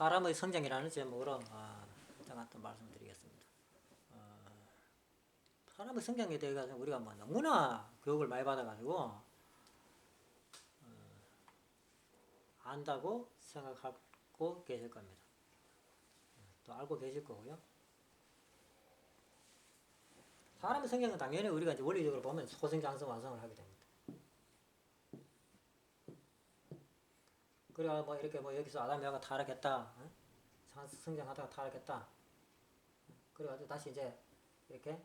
사람의 성장이라는 제목으로 아, 잠깐 또 말씀드리겠습니다. 어, 사람의 성장에 대해서 우리가 뭐 너무나 교육을 많이 받아가지고 어, 안다고 생각하고 계실 겁니다. 또 알고 계실 거고요. 사람의 성장은 당연히 우리가 이제 원리적으로 보면 소생장성 완성을 하게 됩니다. 그래야 뭐 이렇게 뭐 여기서 아담 여가 타락했다, 성장하다가 타락했다. 그래가지고 다시 이제 이렇게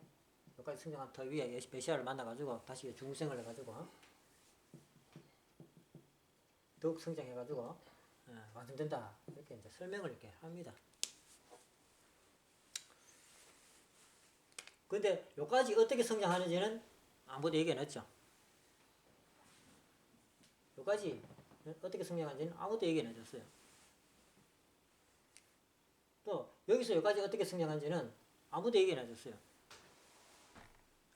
여기까지 성장한 더 위에 예시- 메시아를 만나가지고 다시 중생을 해가지고 어? 더욱 성장해가지고 어, 완성된다 이렇게 이제 설명을 이렇게 합니다. 근데 여기까지 어떻게 성장하는지는 아무도 얘기 안 했죠. 여기까지 어떻게 성장하는지는 아무도 얘기 안 해줬어요. 또 여기서 여기까지 어떻게 성장하는지는 아무도 얘기 안 해줬어요.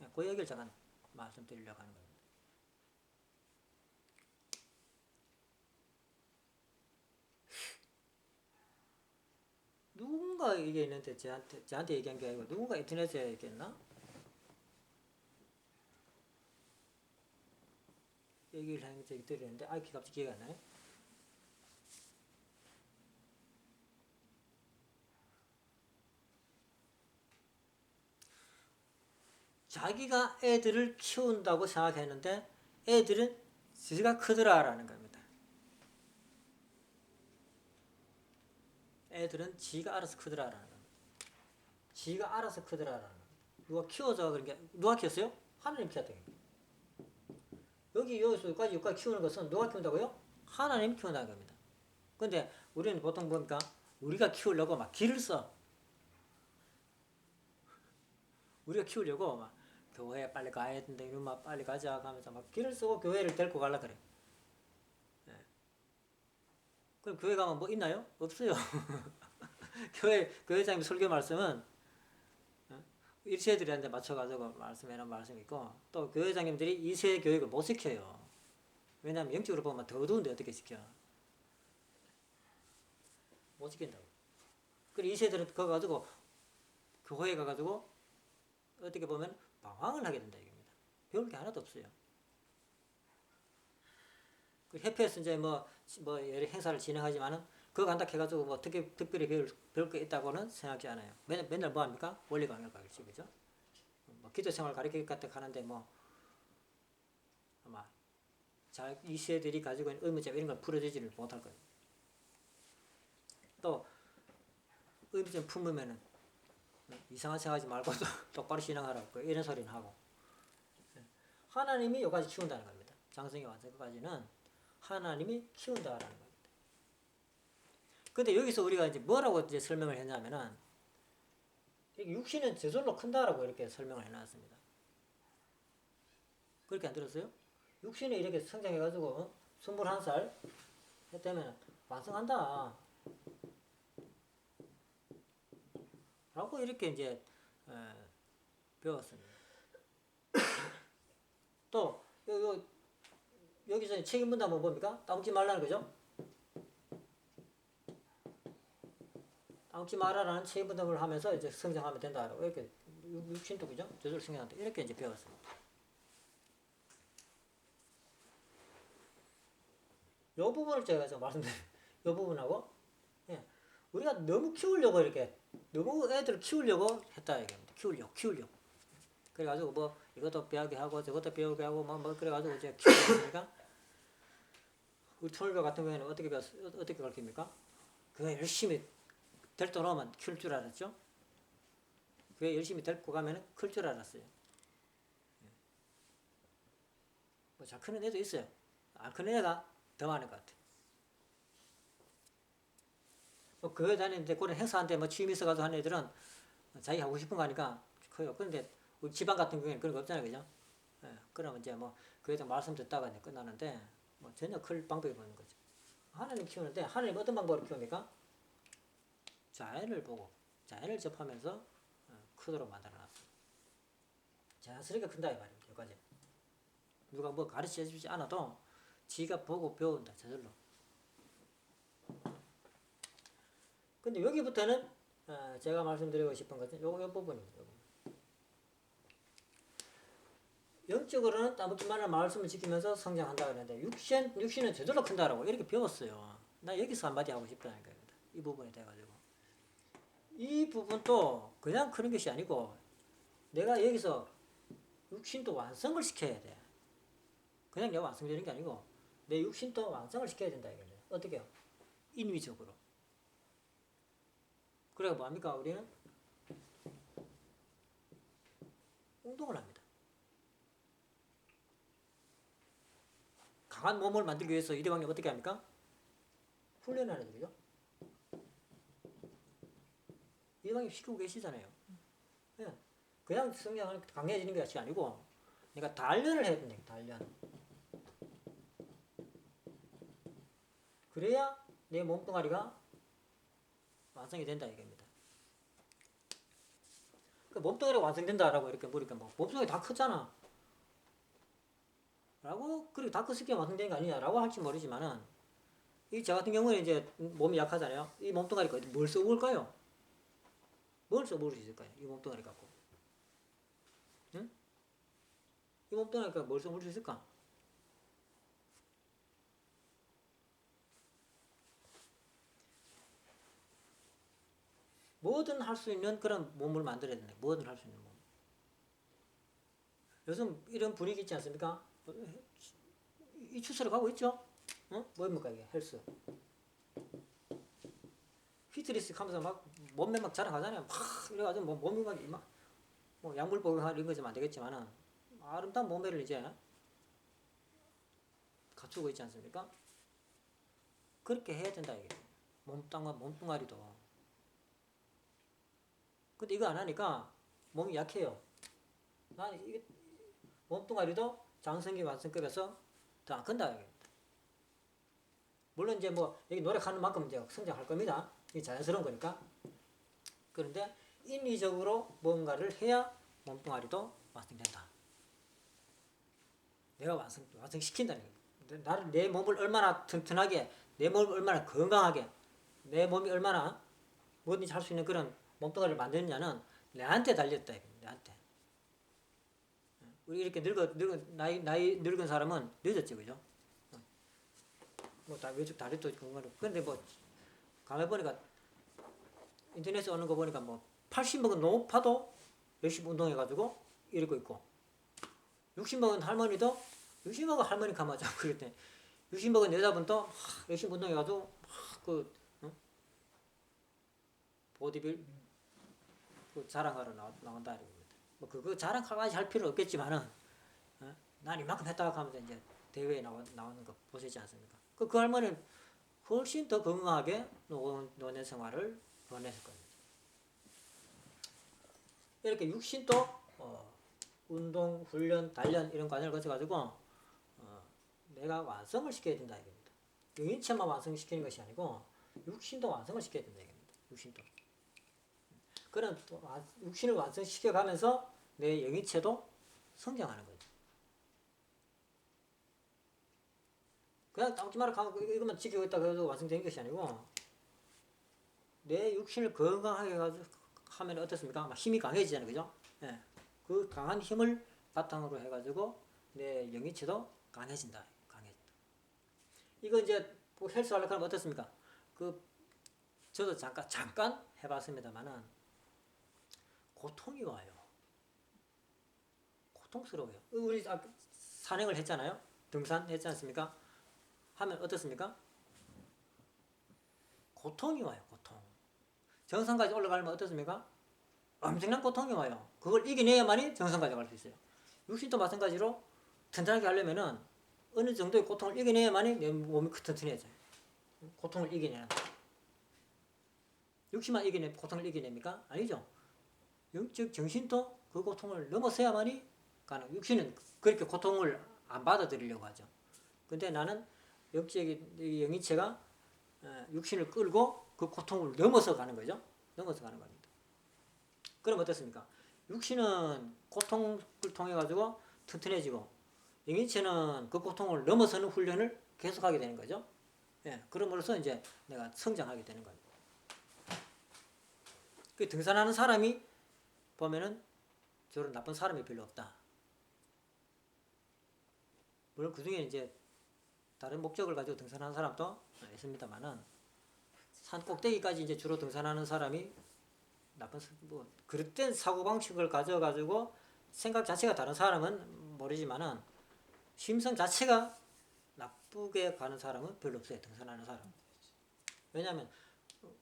예, 그 얘기를 잠깐 말씀드리려고 하는 겁니다. 누군가 있는데 저한테 저한테 얘기한 게 아니고 누군가 인터넷에 얘기했나? 얘기를 한 적이 들었는데 아 갑자기 기회가 안 나네. 자기가 애들을 키운다고 생각했는데 애들은 지가 크더라라는 겁니다. 애들은 지가 알아서 크더라라는 겁니다. 지가 알아서 크더라라는 겁니다. 누가 키워서 그런 게 누가 키웠어요? 하나님 키웠다. 여기 여기서 여기까지 키우는 것은 누가 키운다고요? 하나님 키운다는 겁니다. 근데 우리는 보통 보니까 우리가 키우려고 막 길을 써. 우리가 키우려고 막 교회 빨리 가야 된다 이러면 막 빨리 가자 하면서 막 길을 쓰고 교회를 데리고 가려 그래. 예. 그럼 교회 가면 뭐 있나요? 없어요. 교회 교회장님 설교 말씀은 어? 1세들한테 맞춰가지고 말씀해놓은 말씀이 있고 또 교회장님들이 2세 교육을 못 시켜요. 왜냐하면 영적으로 보면 더 어두운데 어떻게 시켜? 못 시킨다고. 그리고 2세들은 그거 가지고 교회에 가가지고 어떻게 보면 방황을 하게 된다 이겁니다. 배울 게 하나도 없어요. 그 협회에서 이제 뭐, 뭐 여러 행사를 진행하지만은 그거 간다 해가지고 뭐 특히 특별히 배울, 배울 게 있다고는 생각지 않아요. 맨날, 맨날 뭐 합니까? 원리 강의를 가르치죠. 그죠? 뭐 기도 생활 가르치기 같은 거 하는데 뭐 아마 자, 이 세들이 가지고 있는 의무점 이런 걸 풀어주지를 못할 거예요. 또 의무점 품으면은 이상한 생각하지 말고 또 똑바로 신앙하라고 이런 소리는 하고 하나님이 여기까지 키운다는 겁니다. 장성이 완성까지는 하나님이 키운다라는 겁니다. 근데 여기서 우리가 이제 뭐라고 이제 설명을 했냐면은 육신은 저절로 큰다라고 이렇게 설명을 해놨습니다. 그렇게 안 들었어요? 육신이 이렇게 성장해가지고 어? 21살 했다면 완성한다. 라고 이렇게 이제 에, 배웠습니다. 또 요, 요, 여기서 책임 분담은 뭡니까? 따먹지 말라는 거죠? 따먹지 말아라는 분담을 하면서 이제 성장하면 된다라고 이렇게 육- 육신도 그죠? 저절 성장한다 이렇게 이제 배웠습니다. 요 부분을 제가 좀 말씀드린 요 부분하고 예, 우리가 너무 키우려고 이렇게 너무 애들을 키우려고 했다 이겁니다. 키우려고 키우려고. 그래가지고 뭐 이것도 배우게 하고 저것도 배우게 하고 뭐, 뭐 그래가지고 이제 키우니까 우리 토요일 같은 경우에는 어떻게 배웠 어- 어떻게 가르칩니까? 그거 열심히 데리고 나오면 키울 줄 알았죠? 그게 열심히 데리고 가면은 클 줄 알았어요. 예. 뭐잘 크는 애도 있어요. 안 크는 애가 더 많은 것 같아요. 뭐 교회 다니는데 그런 행사한테 뭐 취미 있어가지고 하는 애들은 자기 하고 싶은 거 하니까 커요. 그런데 우리 집안 같은 경우에는 그런 거 없잖아요, 그죠? 예, 그러면 이제 뭐 교회에서 말씀 듣다가 이제 끝나는데 뭐 전혀 클 방법이 없는 거죠. 하나님 키우는데 하나님 어떤 방법으로 키웁니까? 자연을 보고 자연을 접하면서 어, 크도록 만들어놨어요. 자연스럽게 큰다 이 말입니다. 여기까지. 누가 뭐 가르쳐 주지 않아도 지가 보고 배운다 저절로. 근데 여기부터는 어, 제가 말씀드리고 싶은 것은 요, 요 부분입니다. 요 부분. 영적으로는 따먹기만한 말씀을 지키면서 성장한다 그랬는데 육신 육신은 저절로 큰다라고 이렇게 배웠어요. 나 여기서 한마디 하고 싶다는 겁니다. 이 부분에 대해 가지고 이 부분도 그냥 그런 것이 아니고 내가 여기서 육신도 완성을 시켜야 돼. 그냥 내가 완성되는 게 아니고 내 육신도 완성을 시켜야 된다 이거예요. 어떻게요? 인위적으로. 그래 뭐합니까 우리는 운동을 합니다. 강한 몸을 만들기 위해서 이대방님 어떻게 합니까? 훈련하는 거죠. 이대방님 시키고 계시잖아요. 예. 그냥 성장하는 강해지는 것이 아니고 내가 단련을 해야 된다. 단련. 그래야 내 몸뚱아리가 완성이 된다 이겁니다. 그 몸뚱아리가 완성된다라고 이렇게 물으니까 뭐 몸뚱아리 다 컸잖아. 라고 그리고 다 컸을 게 완성된 거 아니냐라고 할지 모르지만은 이 저 같은 경우는 이제 몸이 약하잖아요. 이 몸뚱아리가 뭘 써먹을까요? 뭘 써먹을 수 있을까요? 이 몸뚱아리 갖고. 응? 이 몸뚱아리가 뭘 써먹을 수 있을까? 뭐든 할 수 있는 그런 몸을 만들어야 된다. 뭐든 할 수 있는 몸. 요즘 이런 분위기 있지 않습니까? 이 추세로 가고 있죠? 어? 뭐입니까 이게 헬스. 피트니스 하면서 막 몸매 막 자랑하잖아요. 막 이래가지고 뭐 몸이 막, 막, 뭐 약물 복용하는 이런 거좀 안 되겠지만은 아름다운 몸매를 이제 갖추고 있지 않습니까? 그렇게 해야 된다 이게. 몸뚱아 몸뚱아리도. 근데 이거 안 하니까 몸이 약해요. 난 이게 몸뚱아리도 장성기 완성급에서 더 안 큰다. 이게. 물론 이제 뭐 여기 노력하는 만큼 이제 성장할 겁니다. 이게 자연스러운 거니까. 그런데 인위적으로 뭔가를 해야 몸뚱아리도 완성된다. 내가 완성 완성시킨다는 거예요. 나를 내 몸을 얼마나 튼튼하게, 내 몸을 얼마나 건강하게, 내 몸이 얼마나 뭐든지 할 수 있는 그런 몸뚱아리를 만드느냐는 내한테 달렸다 내한테. 우리 이렇게 늙어 늙은 나이 나이 늙은 사람은 늦었지 그죠? 뭐 다 왼쪽 다리도 건강하고 근데 뭐 가만 보니까 인터넷에 오는 거 보니까 뭐 80먹은 높아도 열심히 운동해가지고 이러고 있고 60먹은 할머니도 60먹은 할머니 가마자 그랬대 60먹은 여자분도 하, 열심히 운동해가지고 하, 그 어? 보디빌 그 자랑하러 나와, 나온다 이겁니다. 뭐 그거 자랑까지 할 필요 없겠지만은 어? 난 이만큼 했다고 하면서 이제 대회에 나와, 나오는 거 보시지 않습니까? 그, 그 할머니는 훨씬 더 건강하게 노, 노년 생활을 보냈을 겁니다. 이렇게 육신도 어, 운동, 훈련, 단련 이런 과정을 거쳐가지고 어, 내가 완성을 시켜야 된다 이겁니다. 영인체만 완성시키는 것이 아니고 육신도 완성을 시켜야 된다 이겁니다. 육신도. 그런 육신을 완성시켜 가면서 내 영인체도 성장하는 거죠. 그냥 땀기마를 가고 이것만 지키고 있다 그래도 완성된 것이 아니고 내 육신을 건강하게 하면 어떻습니까? 막 힘이 강해지잖아요, 그죠? 예. 그 강한 힘을 바탕으로 해가지고 내 영인체도 강해진다, 강해진다. 이거 이제 뭐 헬스 하려고 하면 어떻습니까? 그 저도 잠깐 잠깐 해봤습니다만은 고통이 와요. 고통스러워요. 우리 아, 산행을 했잖아요. 등산 했지 않습니까? 하면 어떻습니까? 고통이 와요. 고통. 정상까지 올라가면 어떻습니까? 엄청난 고통이 와요. 그걸 이겨내야만이 정상까지 갈 수 있어요. 육신도 마찬가지로 튼튼하게 하려면은 어느 정도의 고통을 이겨내야만이 내 몸이 튼튼해져요. 고통을 이겨내는. 육신만 이겨내 고통을 이겨냅니까? 아니죠. 영적 정신도 그 고통을 넘어서야만이 가능. 육신은 그렇게 고통을 안 받아들이려고 하죠. 근데 나는 영적인 이 영이체가 어, 육신을 끌고 그 고통을 넘어서 가는 거죠. 넘어서 가는 겁니다. 그럼 어떻습니까? 육신은 고통을 통해 가지고 튼튼해지고 영이체는 그 고통을 넘어서는 훈련을 계속하게 되는 거죠. 예, 그럼으로써 이제 내가 성장하게 되는 겁니다. 그 등산하는 사람이 보면은 저런 나쁜 사람이 별로 없다. 물론 그 중에 이제 다른 목적을 가지고 등산하는 사람도 있습니다만은 산 꼭대기까지 이제 주로 등산하는 사람이 나쁜 사- 뭐 그릇된 사고 방식을 가져가지고 생각 자체가 다른 사람은 모르지만은 심성 자체가 나쁘게 가는 사람은 별로 없어요 등산하는 사람. 왜냐하면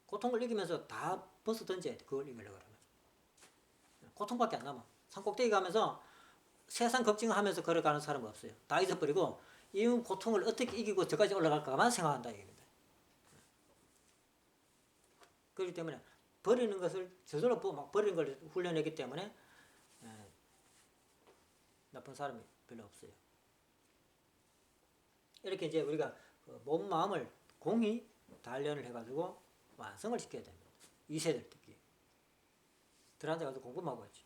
고통을 이기면서 다 벗어 던져야 돼 그걸 이기려고 그러면 고통밖에 안 남아. 산 꼭대기 가면서 세상 걱정하면서 걸어가는 사람은 없어요. 다 잊어버리고 이 고통을 어떻게 이기고 저까지 올라갈까만 생각한다 이겁니다. 그렇기 때문에 버리는 것을 저절로 뭐막 버리는 걸 훈련했기 때문에 에, 나쁜 사람이 별로 없어요. 이렇게 이제 우리가 그몸 마음을 공히 단련을 해가지고 완성을 시켜야 됩니다. 이 세대를 특히 들한테 가서 공부만 하고 있지.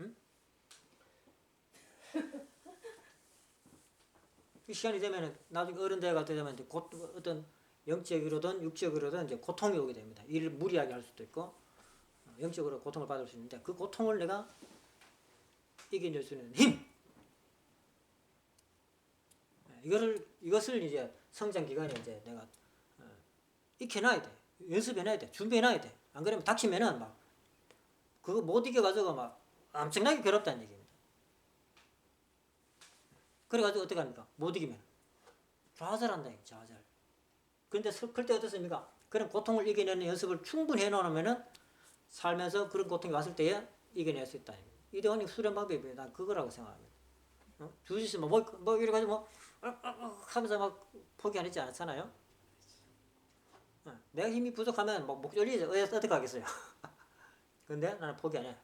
응? 이 시간이 되면은 나중에 어른 돼가 되면 이제 곧 어떤 영적으로든 육적으로든 이제 고통이 오게 됩니다. 일을 무리하게 할 수도 있고 어, 영적으로 고통을 받을 수 있는데 그 고통을 내가 이겨낼 수 있는 힘. 예, 이거를 이것을 이제 성장 기간에 이제 내가 어, 익혀놔야 돼. 연습해놔야 돼. 준비해놔야 돼. 안 그러면 닥치면은 막 그거 못 이겨가지고 막 엄청나게 괴롭다는 얘기입니다. 그래가지고 어떻게 합니까? 못 이기면 좌절한다. 좌절. 근데 서- 그럴 때 어떻습니까? 그런 고통을 이겨내는 연습을 충분히 해놓으면은 살면서 그런 고통이 왔을 때에 이겨낼 수 있다. 이대원이 수련 방법이 난 그거라고 생각합니다. 어? 주짓수 뭐, 뭐, 뭐 이래가지고 뭐 어, 어, 어, 하면서 막 포기 안 했지 않았잖아요. 어, 내가 힘이 부족하면 뭐 목졸리 어떻게 하겠어요. 근데 나는 포기 안 해.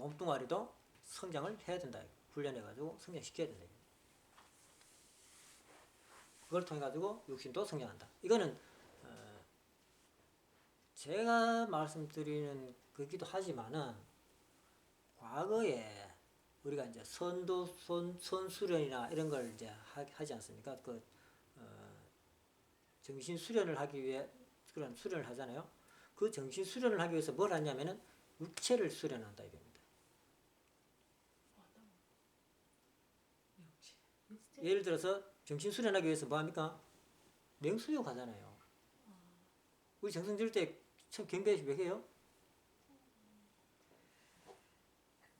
몸뚱아리도 성장을 해야 된다. 훈련해가지고 성장시켜야 된다. 그걸 통해 가지고 육신도 성장한다. 이거는 어, 제가 말씀드리는 거기도 하지만은 과거에 우리가 이제 선도 선 선수련이나 이런 걸 이제 하, 하지 않습니까? 그 어, 정신 수련을 하기 위해 그런 수련을 하잖아요. 그 정신 수련을 하기 위해서 뭘 하냐면은 육체를 수련한다 이겁니다. 예를 들어서 정신 수련하기 위해서 뭐 합니까? 냉수욕 하잖아요. 우리 정성 들을 때참 경배 왜 해요?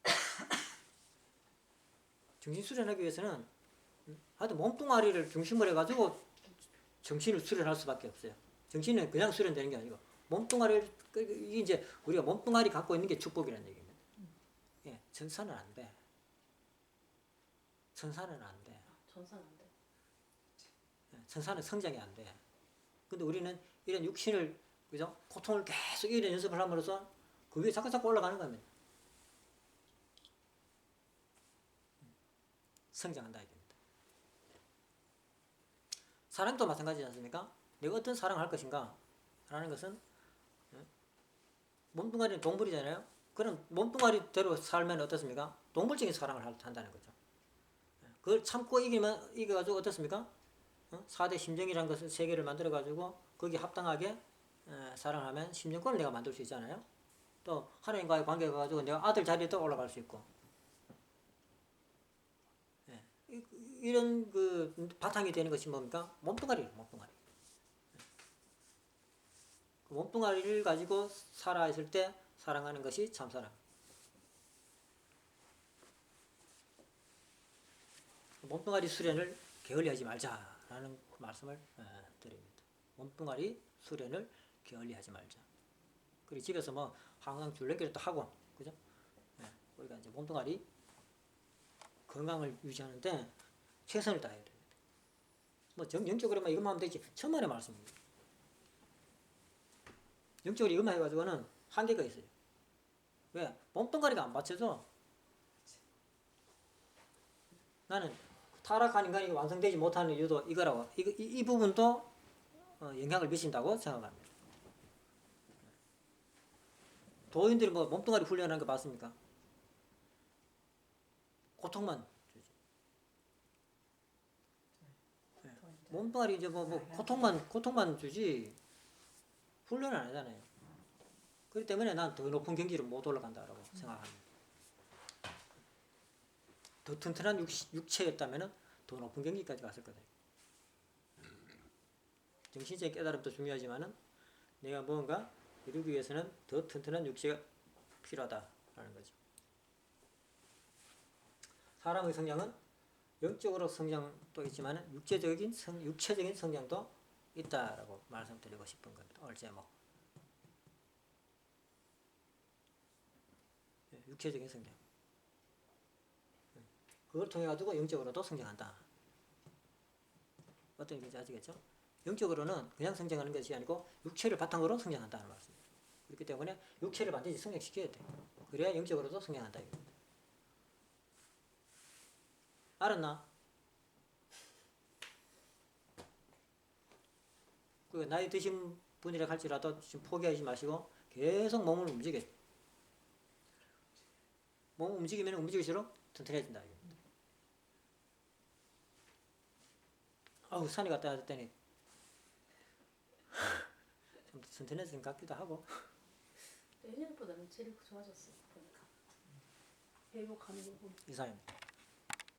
정신 수련하기 위해서는 하여튼 몸뚱아리를 중심으로 해가지고 정신을 수련할 수밖에 없어요. 정신은 그냥 수련되는 게 아니고 몸뚱아리를 그- 이게 이제 우리가 몸뚱아리 갖고 있는 게 축복이라는 얘기입니다. 예, 천사는 안 돼. 천사는 안 돼. 전산 안 돼. 예, 천사는 성장이 안 돼. 근데 우리는 이런 육신을 그죠? 고통을 계속 이런 연습을 함으로써 그 위에 자꾸 자꾸 올라가는 겁니다. 성장한다 이겁니다. 사랑도 마찬가지지 않습니까? 내가 어떤 사랑을 할 것인가 라는 것은 예, 몸뚱아리는 동물이잖아요. 그럼 몸뚱아리대로 살면 어떻습니까? 동물적인 사랑을 할- 한다는 거죠. 예, 그걸 참고 이기면 이겨가지고 어떻습니까? 어? 4대 심정이라는 것을 세 개를 만들어 가지고 거기 합당하게 에, 사랑하면 심정권을 내가 만들 수 있잖아요. 또 하나님과의 관계가 가지고 내가 아들 자리에도 올라갈 수 있고. 예. 이- 이런 그 바탕이 되는 것이 뭡니까? 몸뚱아리예요, 몸뚱아리. 그 몸뚱아리를 가지고 살아 있을 때 사랑하는 것이 참사랑. 몸뚱아리 수련을 게을리하지 말자라는 말씀을 에, 드립니다. 몸뚱아리 수련을 게을리하지 말자. 그리고 집에서 뭐 항상 줄넘기를 또 하고 그죠? 예, 우리가 이제 몸뚱아리 건강을 유지하는데 최선을 다해야 됩니다. 뭐 정, 영적으로만 이것만 하면 되지 천만의 말씀입니다. 영적으로 이것만 해가지고는 한계가 있어요. 왜? 몸뚱아리가 안 받쳐서 나는 타락한 인간이 완성되지 못하는 이유도 이거라고 이, 이, 이 부분도 어, 영향을 미친다고 생각합니다. 도인들이 뭐 몸뚱아리 훈련하는 거 봤습니까? 고통만 주지. 예. 몸뚱아리 이제 뭐, 뭐 고통만 고통만 주지 훈련을 안 하잖아요. 그렇기 때문에 난 더 높은 경지를 못 올라간다라고 생각합니다. 더 튼튼한 육, 육체였다면은 더 높은 경지까지 갔을 거다. 정신적인 깨달음도 중요하지만은 내가 뭔가 이루기 위해서는 더 튼튼한 육체가 필요하다라는 거죠. 사람의 성장은 영적으로 성장도 있지만 육체적인 성, 육체적인 성장도 있다라고 말씀드리고 싶은 겁니다. 오늘 제목. 예, 육체적인 성장. 예, 그걸 통해 가지고 영적으로도 성장한다. 어떤 얘기인지 아시겠죠? 영적으로는 그냥 성장하는 것이 아니고 육체를 바탕으로 성장한다는 말씀입니다. 그렇기 때문에 육체를 반드시 성장시켜야 돼. 그래야 영적으로도 성장한다. 이겁니다. 알았나? 그 나이 드신 분이라 할지라도 지금 포기하지 마시고 계속 몸을 움직여. 몸 움직이면 움직일수록 튼튼해진다. 이겁니다. 아우 산에 갔다 왔더니. 좀 튼튼해진 것 같기도 하고. 예년보다는 체력이 좋아졌어 보니까. 회복하는 거 보면 이상입니다.